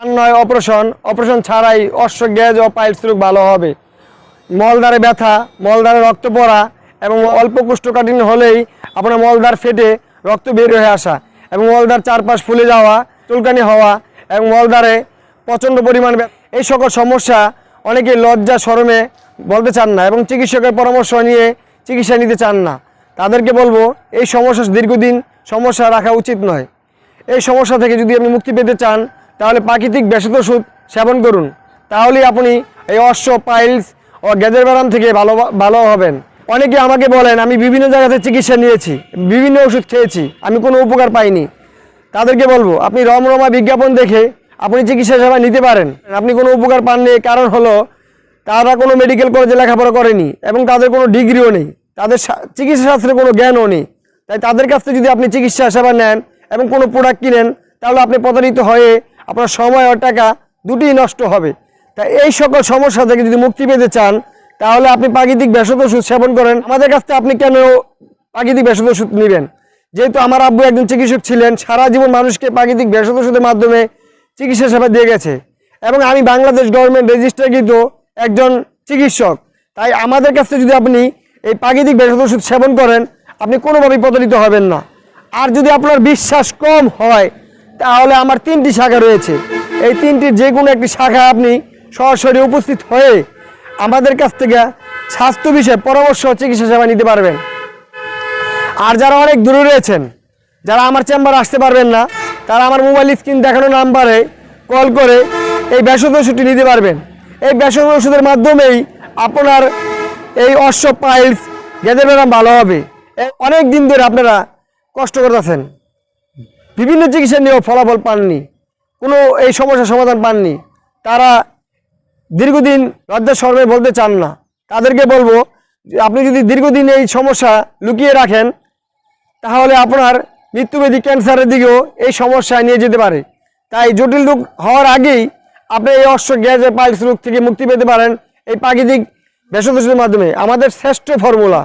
আর নয় operation. Operation ছাড়াই অশ্ব গ্যাস ও পাইলস রোগ ভালো হবে। মলদারে ব্যথা মলদারে রক্ত পড়া এবং অল্প কোষ্ঠকাঠিন্য হলেই আপনার মলদার ফেটে রক্ত বের হয়ে আসা এবং মলদার চারপাশ ফুলে যাওয়া, চুলকানি হওয়া এবং মলদারে প্রচণ্ড পরিমাণ এই সকল সমস্যা অনেকে লজ্জা, শরমে বলতে চান না এবং চিকিৎসকের পরামর্শ নিয়ে চিকিৎসা নিতে চান না। তাদেরকে বলব, এই সমস্যা দীর্ঘদিন সমস্যা রাখা উচিত নয়। এই সমস্যা থেকে যদি আপনি মুক্তি পেতে চান তাহলে প্রাকৃতিক ভেষজ ওষুধ সেবন করুন। তাহলেই আপনি এই অশ্ব, পাইলস ও গ্যাজের ব্যারাম থেকে ভালো ভালো হবেন। অনেকে আমাকে বলেন, আমি বিভিন্ন জায়গাতে চিকিৎসা নিয়েছি, বিভিন্ন ওষুধ খেয়েছি, আমি কোনো উপকার পাইনি। তাদেরকে বলব, আপনি রমরমা বিজ্ঞাপন দেখে আপনি চিকিৎসা সেবা নিতে পারেন। আপনি কোনো উপকার পাননি কারণ হলো তারা কোনো মেডিকেল কলেজে লেখাপড়া করেনি এবং তাদের কোনো ডিগ্রিও নেই। তাদের চিকিৎসা শাস্ত্রে কোনো জ্ঞানও নেই। তাই তাদের কাছ থেকে যদি আপনি চিকিৎসা সেবা নেন এবং কোনো প্রোডাক্ট কিনেন, তাহলে আপনি প্রতারিত হয়ে আপনার সময় ও টাকা দুটিই নষ্ট হবে। তাই এই সকল সমস্যা থেকে যদি মুক্তি পেতে চান, তাহলে আপনি প্রাকৃতিক ভেষজ ওষুধ সেবন করেন। আমাদের কাছ থেকে আপনি কেন প্রাকৃতিক ভেষজ ওষুধ নেবেন? যেহেতু আমার আব্বু একজন চিকিৎসক ছিলেন, সারা জীবন মানুষকে প্রাকৃতিক ভেষজ ওষুধের মাধ্যমে চিকিৎসা সেবা দিয়ে গেছে। এবং আমি বাংলাদেশ গভর্নমেন্ট রেজিস্ট্রাকৃত একজন চিকিৎসক। তাই আমাদের কাছ যদি আপনি এই প্রাকৃতিক ভেষজ ওষুধ সেবন করেন, আপনি কোনোভাবেই প্রতারিত হবেন না। আর যদি আপনার বিশ্বাস কম হয় তাহলে আমার তিনটি শাখা রয়েছে। এই তিনটির যে কোনো একটি শাখা আপনি সরাসরি উপস্থিত হয়ে আমাদের কাছ থেকে স্বাস্থ্য বিষয়ে পরামর্শ চিকিৎসা সেবা নিতে পারবেন। আর যারা অনেক দূরে রয়েছেন, যারা আমার চেম্বারে আসতে পারবেন না, তারা আমার মোবাইল স্ক্রিন দেখানো নাম্বারে কল করে এই ভেষজ ওষুধটি নিতে পারবেন। এই ভেষজ ওষুধের মাধ্যমেই আপনার এই অশ্ব পাইলস গেদের ব্যায়াম ভালো হবে। অনেক দিন ধরে আপনারা কষ্ট করতেছেন। বিভিন্ন চিকিৎসা নিয়েও ফলাফল পাননি। কোনো এই সমস্যার সমাধান পাননি। তারা দীর্ঘদিন লজ্জা শর্মে বলতে চান না। তাদেরকে বলব আপনি যদি দীর্ঘদিন এই সমস্যা লুকিয়ে রাখেন, তাহলে আপনার মৃত্যুবেদী ক্যান্সারের দিকেও এই সমস্যা নিয়ে যেতে পারে। তাই জটিল রোগ হওয়ার আগেই আপনি এই অশ্ব গ্যাসের পাইলস রোগ থেকে মুক্তি পেতে পারেন এই প্রাকৃতিক ভেষজ মাধ্যমে। আমাদের শ্রেষ্ঠ ফর্মুলা।